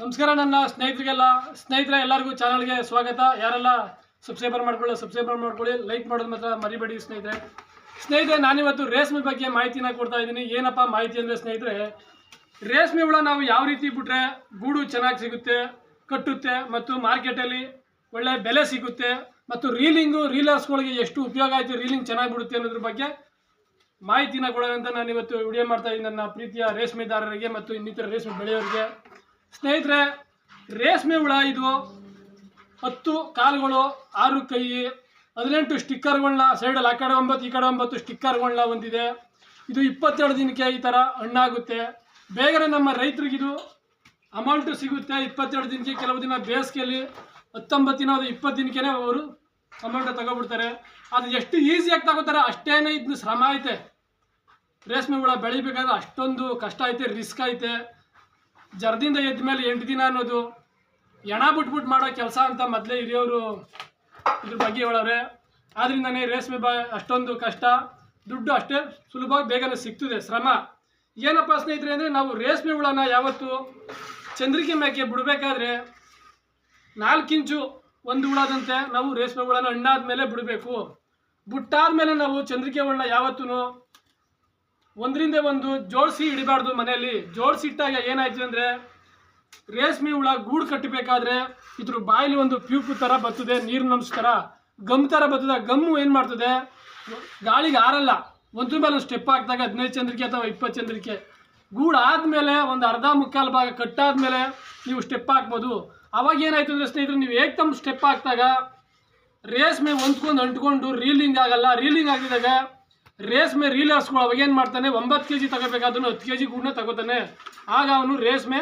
ನಮಸ್ಕಾರ ನನ್ನ ಸ್ನೇಹಿತರಿಗೆಲ್ಲ, ಸ್ನೇಹಿತರೆ ಎಲ್ಲರಿಗೂ ಚಾನಲ್ಗೆ ಸ್ವಾಗತ. ಯಾರೆಲ್ಲ ಸಬ್ಸ್ಕ್ರೈಬರ್ ಮಾಡ್ಕೊಳ್ಳಿ ಸಬ್ಸ್ಕ್ರೈಬರ್ ಮಾಡ್ಕೊಳ್ಳಿ ಲೈಕ್ ಮಾಡೋದು ಮಾತ್ರ ಮರಿಬೇಡಿ ಸ್ನೇಹಿತರೆ. ಸ್ನೇಹಿತರೆ, ನಾನಿವತ್ತು ರೇಷ್ಮೆ ಬಗ್ಗೆ ಮಾಹಿತಿನ ಕೊಡ್ತಾ ಇದ್ದೀನಿ. ಏನಪ್ಪ ಮಾಹಿತಿ ಅಂದರೆ ಸ್ನೇಹಿತರೆ, ರೇಷ್ಮೆ ಹುಳ ನಾವು ಯಾವ ರೀತಿ ಬಿಟ್ರೆ ಗೂಡು ಚೆನ್ನಾಗಿ ಸಿಗುತ್ತೆ, ಕಟ್ಟುತ್ತೆ ಮತ್ತು ಮಾರ್ಕೆಟಲ್ಲಿ ಒಳ್ಳೆ ಬೆಲೆ ಸಿಗುತ್ತೆ ಮತ್ತು ರೀಲಿಂಗು ರೀಲರ್ಸ್ಗಳಿಗೆ ಎಷ್ಟು ಉಪಯೋಗ ಆಯಿತು ರೀಲಿಂಗ್ ಚೆನ್ನಾಗಿ ಬಿಡುತ್ತೆ ಅನ್ನೋದ್ರ ಬಗ್ಗೆ ಮಾಹಿತಿನ ಅಂತ ನಾನು ಇವತ್ತು ವಿಡಿಯೋ ಮಾಡ್ತಾ ಇದ್ದೀನಿ. ನನ್ನ ಪ್ರೀತಿಯ ರೇಷ್ಮೆದಾರರಿಗೆ ಮತ್ತು ಇನ್ನಿತರ ರೇಷ್ಮೆ ಬೆಳೆಯೋರಿಗೆ. ಸ್ನೇಹಿತರೆ, ರೇಷ್ಮೆ ಹುಳ ಇದು. ಹತ್ತು ಕಾಲುಗಳು, ಆರು ಕೈ, ಹದಿನೆಂಟು ಸ್ಟಿಕ್ಕರ್ಗಳನ್ನ ಸೈಡಲ್ಲಿ ಆ ಕಡೆ ಒಂಬತ್ತು, ಈ ಕಡೆ ಒಂಬತ್ತು ಸ್ಟಿಕ್ಕರ್ಗಳನ್ನ ಹೊಂದಿದೆ. ಇದು ಇಪ್ಪತ್ತೆರಡು ದಿನಕ್ಕೆ ಈ ಥರ ಹಣ್ಣಾಗುತ್ತೆ. ಬೇಗನೆ ನಮ್ಮ ರೈತರಿಗಿದು ಅಮೌಂಟು ಸಿಗುತ್ತೆ. ಇಪ್ಪತ್ತೆರಡು ದಿನಕ್ಕೆ, ಕೆಲವು ದಿನ ಬೇಸಿಗೆಯಲ್ಲಿ, ಹತ್ತೊಂಬತ್ತು ದಿನ ಅದು ಇಪ್ಪತ್ತು ದಿನಕ್ಕೆ ಅವರು ಅಮೌಂಟ್ ತಗೊಬಿಡ್ತಾರೆ. ಅದು ಎಷ್ಟು ಈಸಿಯಾಗಿ ತಗೋತಾರೆ ಅಷ್ಟೇನೇ ಇದನ್ನ ಶ್ರಮ ಐತೆ. ರೇಷ್ಮೆ ಹುಳ ಬೆಳಿಬೇಕಾದ್ರೆ ಅಷ್ಟೊಂದು ಕಷ್ಟ ಐತೆ ರಿಸ್ಕ್ ಐತೆ. ಜರದಿಂದ ಎದ್ದ ಮೇಲೆ ಎಂಟು ದಿನ ಅನ್ನೋದು ಎಣ ಬಿಟ್ಬಿಟ್ಟು ಮಾಡೋ ಕೆಲಸ ಅಂತ ಮೊದಲೇ ಹಿರಿಯವರು ಇದ್ರ ಬಗ್ಗೆ ಹೇಳೋರೆ. ಆದ್ರಿಂದನೇ ರೇಷ್ಮೆ ಬಾ ಅಷ್ಟೊಂದು ಕಷ್ಟ. ದುಡ್ಡು ಅಷ್ಟೇ ಸುಲಭವಾಗಿ ಬೇಗನೆ ಸಿಗ್ತದೆ, ಶ್ರಮ. ಏನಪ್ಪ ಸ್ನೇಹಿತರೆ ಅಂದರೆ ನಾವು ರೇಷ್ಮೆ ಹುಳನ ಯಾವತ್ತು ಚಂದ್ರಿಕೆ ಮೇಕೆ ಬಿಡಬೇಕಾದ್ರೆ ನಾಲ್ಕು ಇಂಚು ಒಂದು ಹುಳದಂತೆ ನಾವು ರೇಷ್ಮೆ ಹುಳನ ಹಣ್ಣಾದ ಮೇಲೆ ಬಿಡಬೇಕು. ಬಿಟ್ಟಾದ್ಮೇಲೆ ನಾವು ಚಂದ್ರಿಕೆ ಹುಳನ ಯಾವತ್ತೂ ಒಂದರಿಂದ ಒಂದು ಜೋಡಿಸಿ ಇಡಬಾರ್ದು ಮನೆಯಲ್ಲಿ. ಜೋಡಿಸಿ ಇಟ್ಟಾಗ ಏನಾಯ್ತು ಅಂದರೆ ರೇಷ್ಮೆ ಹುಳ ಗೂಡು ಕಟ್ಟಬೇಕಾದ್ರೆ ಇದ್ರ ಬಾಯಲ್ಲಿ ಒಂದು ಪ್ಯೂಪು ಥರ ಬರ್ತದೆ ನೀರಿನ ಅಂಶ ಥರ ಗಮ್ ಥರ ಬರ್ತದೆ ಗಮ್ಮು ಏನು ಮಾಡ್ತದೆ? ಗಾಳಿಗೆ ಆರಲ್ಲ ಒಂದ್ರ ಮೇಲೆ ಸ್ಟೆಪ್ ಹಾಕಿದಾಗ ಹದಿನೈದು ಚಂದ್ರಿಕೆ ಅಥವಾ ಇಪ್ಪತ್ತು ಚಂದ್ರಿಕೆ. ಗೂಡು ಆದಮೇಲೆ ಒಂದು ಅರ್ಧ ಮುಕ್ಕಾಲು ಭಾಗ ಕಟ್ಟಾದ್ಮೇಲೆ ನೀವು ಸ್ಟೆಪ್ ಹಾಕ್ಬೋದು. ಅವಾಗ ಏನಾಯ್ತು ಅಂದರೆ ಸ್ನೇಹಿತರೆ, ನೀವು ಏಕ್ದಮ್ ಸ್ಟೆಪ್ ಹಾಕಿದಾಗ ರೇಷ್ಮೆ ಹೊಂದ್ಕೊಂಡು ಅಂಟ್ಕೊಂಡು ರೀಲಿಂಗ್ ಆಗಲ್ಲ. ರೀಲಿಂಗ್ ಆಗಿದಾಗ ರೇಷ್ಮೆ ರೀಲರ್ಸ್ಗಳು ಅವಾಗ ಏನು ಮಾಡ್ತಾನೆ? ಒಂಬತ್ತು ಕೆ ಜಿ ತಗೋಬೇಕಾದನು ಹತ್ತು ಕೆ ಜಿ ಗೂಡನ್ನ ತಗೋತಾನೆ. ಆಗ ಅವನು ರೇಷ್ಮೆ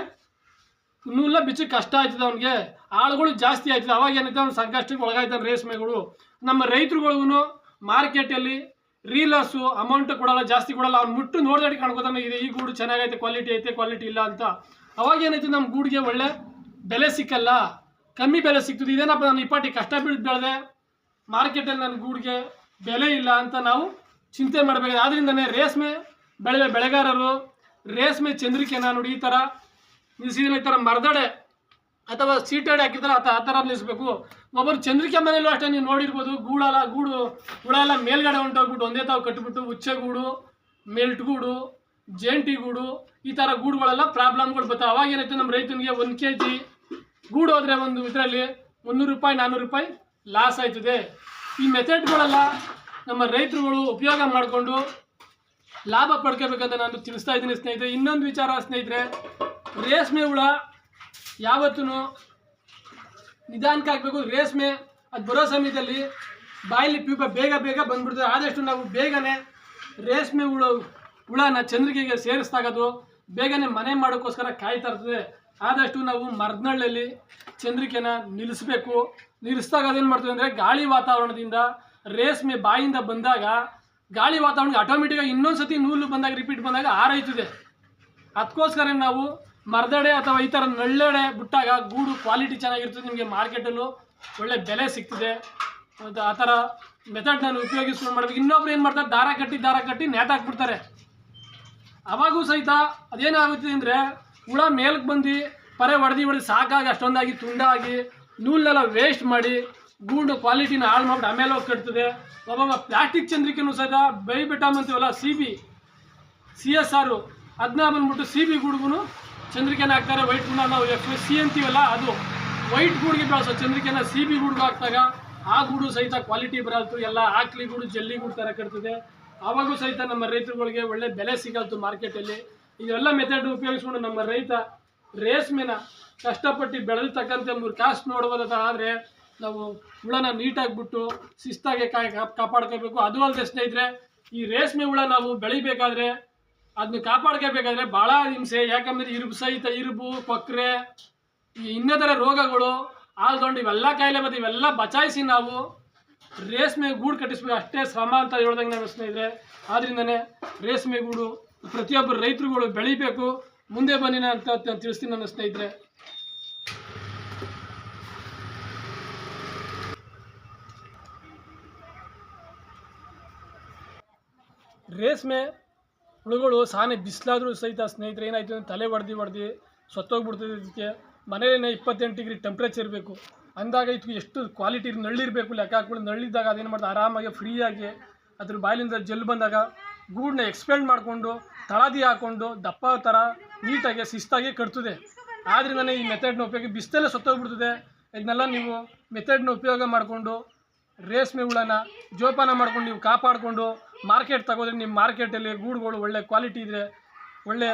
ನೂಲ್ಲ ಬಿಚ್ಚಿ ಕಷ್ಟ ಆಯ್ತದೆ ಅವನಿಗೆ. ಆಳುಗಳು ಜಾಸ್ತಿ ಆಯ್ತದೆ. ಅವಾಗ ಏನೈತೆ ಅವ್ನು ಸಂಕಷ್ಟಕ್ಕೆ ಒಳಗಾಯ್ತಾನೆ ರೇಷ್ಮೆಗಳು ನಮ್ಮ ರೈತರುಗಳಿಗೂ ಮಾರ್ಕೆಟಲ್ಲಿ ರೀಲರ್ಸು ಅಮೌಂಟ್ ಕೊಡಲ್ಲ, ಜಾಸ್ತಿ ಕೊಡಲ್ಲ. ಅವ್ನು ಮುಟ್ಟು ನೋಡ್ದಾಡಿ ಕಾಣ್ಕೋತಾನೆ, ಇದೆ ಈ ಗೂಡು ಚೆನ್ನಾಗೈತೆ ಕ್ವಾಲಿಟಿ ಐತೆ ಕ್ವಾಲಿಟಿ ಇಲ್ಲ ಅಂತ. ಅವಾಗ ಏನಾಯ್ತು? ನಮ್ಮ ಗೂಡಿಗೆ ಒಳ್ಳೆ ಬೆಲೆ ಸಿಕ್ಕಲ್ಲ. ಕಮ್ಮಿ ಬೆಲೆ ಸಿಗ್ತದೆ ಇದೇನಪ್ಪ, ನಾನು ಇಪ್ಪಾಟಿ ಕಷ್ಟ ಬೀಳ್ದು ಬೆಳೆದೆ, ಮಾರ್ಕೆಟಲ್ಲಿ ನನ್ನ ಗೂಡಿಗೆ ಬೆಲೆ ಇಲ್ಲ ಅಂತ ನಾವು ಚಿಂತೆ ಮಾಡಬೇಕು ಆದ್ರಿಂದನೇ ರೇಷ್ಮೆ ಬೆಳೆ ಬೆಳೆಗಾರರು, ರೇಷ್ಮೆ ಚಂದ್ರಿಕೆನ ನೋಡಿ ಈ ಥರ ನಿಲ್ಸಿದ್ರೆ ಈ ಥರ ಮರದಡೆ ಅಥವಾ ಸೀಟಡೆ ಹಾಕಿದ್ರೆ ಆ ಥರ- ಆ ಥರ ನಿಲ್ಲಿಸ್ಬೇಕು. ಒಬ್ಬರು ಚಂದ್ರಿಕೆ ಮನೆಯಲ್ಲೂ ಅಷ್ಟೇ ನೀವು ನೋಡಿರ್ಬೋದು, ಗೂಡಲ್ಲ, ಗೂಡು ಹುಳ ಎಲ್ಲ ಮೇಲ್ಗಡೆ ಹೊಂಟೋಗ್ಬಿಟ್ಟು ಒಂದೇ ತಾವು ಕಟ್ಬಿಟ್ಟು ಉಚ್ಚೆ ಗೂಡು, ಮೆಲ್ಟ್ ಗೂಡು, ಜೇಂಟಿ ಗೂಡು, ಈ ಥರ ಗೂಡುಗಳೆಲ್ಲ ಪ್ರಾಬ್ಲಮ್ಗಳು ಬರ್ತಾವೆ. ಅವಾಗ ಏನಾಯ್ತು ನಮ್ಮ ರೈತನಿಗೆ ಒಂದು ಕೆ ಜಿ ಗೂಡು ಹೋದರೆ ಒಂದು ಇದರಲ್ಲಿ ಮುನ್ನೂರು ರೂಪಾಯಿ ನಾನ್ನೂರು ರೂಪಾಯಿ ಲಾಸ್ ಆಯ್ತದೆ. ಈ ಮೆಥಡ್ಗಳೆಲ್ಲ ನಮ್ಮ ರೈತರುಗಳು ಉಪಯೋಗ ಮಾಡಿಕೊಂಡು ಲಾಭ ಪಡ್ಕೋಬೇಕಂತ ನಾನು ತಿಳಿಸ್ತಾ ಇದ್ದೀನಿ ಸ್ನೇಹಿತರೆ. ಇನ್ನೊಂದು ವಿಚಾರ ಸ್ನೇಹಿತರೆ, ರೇಷ್ಮೆ ಹುಳ ಯಾವತ್ತೂ ನಿಧಾನಕ್ಕೆ ಹಾಕಬೇಕು, ರೇಷ್ಮೆ ಅದು ಬರೋ ಸಮಯದಲ್ಲಿ ಬಾಯಲ್ಲಿ ಪ್ಯೂಪ ಬೇಗ ಬೇಗ ಬಂದ್ಬಿಡ್ತದೆ. ಆದಷ್ಟು ನಾವು ಬೇಗನೆ ರೇಷ್ಮೆ ಹುಳ, ಹುಳನ ಚಂದ್ರಿಕೆಗೆ ಸೇರಿಸ್ದಾಗದು, ಬೇಗನೆ ಮನೆ ಮಾಡೋಕ್ಕೋಸ್ಕರ ಕಾಯ್ತಾ ಇರ್ತದೆ. ಆದಷ್ಟು ನಾವು ಮರದಳ್ಳಲ್ಲಿ ಚಂದ್ರಿಕೆನ ನಿಲ್ಲಿಸ್ಬೇಕು. ನಿಲ್ಲಿಸಿದಾಗ ಅದೇನು ಮಾಡ್ತೀವಿ ಅಂದರೆ ಗಾಳಿ ವಾತಾವರಣದಿಂದ ರೇಷ್ಮೆ ಬಾಯಿಂದ ಬಂದಾಗ ಗಾಳಿ ವಾತಾವರಣಕ್ಕೆ ಆಟೋಮೆಟಿಕಾಗಿ ಇನ್ನೊಂದು ನೂಲು ಬಂದಾಗ ರಿಪೀಟ್ ಬಂದಾಗ ಆರೈತದೆ ಅದಕ್ಕೋಸ್ಕರ ನಾವು ಮರದಡೆ ಅಥವಾ ಈ ಥರ ನಳ್ಳೆಡೆ ಬಿಟ್ಟಾಗ ಗೂಡು ಕ್ವಾಲಿಟಿ ಚೆನ್ನಾಗಿರ್ತದೆ ನಿಮಗೆ ಮಾರ್ಕೆಟಲ್ಲೂ ಒಳ್ಳೆ ಬೆಲೆ ಸಿಗ್ತದೆ. ಮತ್ತು ಆ ಥರ ಮೆಥಡ್ ನಾನು ಉಪಯೋಗಿಸ್ಕೊಂಡು ಮಾಡಬೇಕು. ಇನ್ನೊಬ್ರು ಏನು ಮಾಡ್ತಾರೆ? ದಾರ ಕಟ್ಟಿ ದಾರ ಕಟ್ಟಿ ನೇಟ್ ಹಾಕ್ಬಿಡ್ತಾರೆ. ಅವಾಗೂ ಸಹಿತ ಅದೇನಾಗುತ್ತೆ ಅಂದರೆ ಹುಳ ಮೇಲಕ್ಕೆ ಬಂದು ಪರೆ ಹೊಡೆದು ಹೊಡೆದು ಸಾಕಾಗಿ ಅಷ್ಟೊಂದಾಗಿ ತುಂಡಾಗಿ ನೂಲನ್ನೆಲ್ಲ ವೇಸ್ಟ್ ಮಾಡಿ ಗೂಡು ಕ್ವಾಲಿಟಿನ ಹಾಳು ಮಾಡ್ಬಿಟ್ಟು ಆಮೇಲೆ ಹೋಗಿ ಕಟ್ತದೆ ಒಬ್ಬ ಪ್ಲಾಸ್ಟಿಕ್ ಚಂದ್ರಿಕೆನೂ ಸಹಿತ ಬೈಬಿಟ್ಟಾಮ್ ಅಂತೀವಲ್ಲ ಸಿ ಬಿ ಸಿ ಎಸ್ ಆರು ಅದನ್ನ ಬಂದ್ಬಿಟ್ಟು ಸಿ ಬಿ ಗೂಡ್ಗೂ ಚಂದ್ರಿಕೆನ ಹಾಕ್ತಾರೆ ವೈಟ್ ಗೂಡ ನಾವು ಎಫ್ ಸಿ ಅಂತೀವಲ್ಲ ಅದು ವೈಟ್ ಗೂಡಿಗೆ ಬೆಳೆಸೋ ಚಂದ್ರಿಕೆನ ಸಿ ಬಿ ಗೂಡ್ಗೆ ಹಾಕಿದಾಗ ಆ ಗೂಡು ಸಹಿತ ಕ್ವಾಲಿಟಿ ಬರಲ್ತು, ಎಲ್ಲ ಆಕ್ಲಿ ಗೂಡು, ಜಲ್ಲಿ ಗೂಡು ಥರ ಕಟ್ತದೆ ಆವಾಗೂ ಸಹಿತ ನಮ್ಮ ರೈತರುಗಳಿಗೆ ಒಳ್ಳೆ ಬೆಲೆ ಸಿಗಲ್ತು ಮಾರ್ಕೆಟಲ್ಲಿ ಇದೆಲ್ಲ ಮೆಥಡ್ ಉಪಯೋಗಿಸ್ಕೊಂಡು ನಮ್ಮ ರೈತ ರೇಷ್ಮೆನ ಕಷ್ಟಪಟ್ಟು ಬೆಳೆದಿರ್ತಕ್ಕಂಥ ಮೂರು ಕಾಸ್ಟ್ ನೋಡ್ಬೋದ ಆದರೆ ನಾವು ಹುಳನ ನೀಟಾಗಿ ಬಿಟ್ಟು ಶಿಸ್ತಾಗಿ ಕಾಯ್ ಕಾಪ್- ಕಾಪಾಡ್ಕೋಬೇಕು ಅದು ಅಲ್ಲದೆ ಸ್ನೇಹಿತರೆ, ಈ ರೇಷ್ಮೆ ಹುಳ ನಾವು ಬೆಳಿಬೇಕಾದ್ರೆ ಅದನ್ನ ಕಾಪಾಡ್ಕೋಬೇಕಾದ್ರೆ ಭಾಳ ಹಿಂಸೆ. ಯಾಕಂದ್ರೆ ಇರುಬು ಸಹಿತ ಇರುಬು, ಕೊಕ್ರೆ, ಈ ಇನ್ನಿತರ ರೋಗಗಳು ಆಲ್ದೊಂಡು ಇವೆಲ್ಲ ಕಾಯಿಲೆ ಮತ್ತು ಇವೆಲ್ಲ ಬಚಾಯಿಸಿ ನಾವು ರೇಷ್ಮೆ ಗೂಡು ಕಟ್ಟಿಸ್ಬೇಕು. ಅಷ್ಟೇ ಶ್ರಮ ಅಂತ ಹೇಳ್ದಂಗೆ ನಾನು ಸ್ನೇಹಿತರೆ. ಆದ್ರಿಂದನೇ ರೇಷ್ಮೆ ಗೂಡು ಪ್ರತಿಯೊಬ್ಬರು ರೈತರುಗಳು ಬೆಳಿಬೇಕು. ಮುಂದೆ ಬನ್ನಿ ಅಂತ ತಿಳಿಸ್ತೀನಿ ನನ್ನ ಸ್ನೇಹಿತರೆ. ರೇಷ್ಮೆ ಹುಳುಗಳು ಸಾನೆ ಬಿಸಿಲಾದರೂ ಸಹಿತ ಸ್ನೇಹಿತರೆ ಏನಾಯ್ತು ಅಂದರೆ ತಲೆ ಹೊಡೆದು ಹೊಡೆದು ಸತ್ತೋಗ್ಬಿಡ್ತದೆ ಇದಕ್ಕೆ. ಮನೆಯಲ್ಲೇ ಇಪ್ಪತ್ತೆಂಟು ಡಿಗ್ರಿ ಟೆಂಪ್ರೇಚರ್ ಇರಬೇಕು. ಅಂದಾಗ ಇದಕ್ಕೆ ಎಷ್ಟು ಕ್ವಾಲಿಟಿ ನಳ್ಳಿರಬೇಕು, ಲೆಕ್ಕ ಹಾಕ್ಬಿಟ್ಟು ನಳ್ಳಿದ್ದಾಗ ಅದೇನು ಮಾಡ್ತಾರೆ? ಆರಾಮಾಗಿ ಫ್ರೀಯಾಗಿ ಅದ್ರ ಬಾಯಿಲಿಂದ ಜೆಲ್ ಬಂದಾಗ ಗೂಡನ್ನ ಎಕ್ಸ್ಪೆಂಡ್ ಮಾಡಿಕೊಂಡು ತಳದಿ ಹಾಕ್ಕೊಂಡು ದಪ್ಪ ಥರ ನೀಟಾಗಿ ಶಿಸ್ತಾಗಿ ಕಟ್ತದೆ. ಆದ್ರಿಂದನೇ ಈ ಮೆಥಡ್ನ ಉಪಯೋಗ ಬಿಸ್ತಲ್ಲೇ ಸತ್ತೋಗ್ಬಿಡ್ತದೆ. ಇದನ್ನೆಲ್ಲ ನೀವು ಮೆಥಡ್ನ ಉಪಯೋಗ ಮಾಡಿಕೊಂಡು ರೇಷ್ಮೆ ಹುಳನ ಜೋಪಾನ ಮಾಡ್ಕೊಂಡು ನೀವು ಕಾಪಾಡಿಕೊಂಡು ಮಾರ್ಕೆಟ್ ತಗೋದ್ರೆ ನಿಮ್ಮ ಮಾರ್ಕೆಟಲ್ಲಿ ಗೂಡುಗಳು ಒಳ್ಳೆ ಕ್ವಾಲಿಟಿ ಇದ್ರೆ ಒಳ್ಳೆ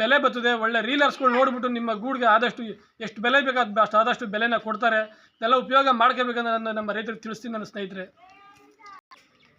ಬೆಲೆ ಬರ್ತದೆ, ಒಳ್ಳೆ ರೀಲರ್ಸ್ಗಳು ನೋಡಿಬಿಟ್ಟು ನಿಮ್ಮ ಗೂಡಿಗೆ ಆದಷ್ಟು ಎಷ್ಟು ಬೆಲೆ ಬೇಕಾದ ಆದಷ್ಟು ಬೆಲೆನ ಕೊಡ್ತಾರೆ. ಇದೆಲ್ಲ ಉಪಯೋಗ ಮಾಡ್ಕೋಬೇಕಂದ್ರೆ ನಮ್ಮ ರೈತರಿಗೆ ತಿಳಿಸ್ತೀನಿ ನನ್ನ ಸ್ನೇಹಿತರೆ.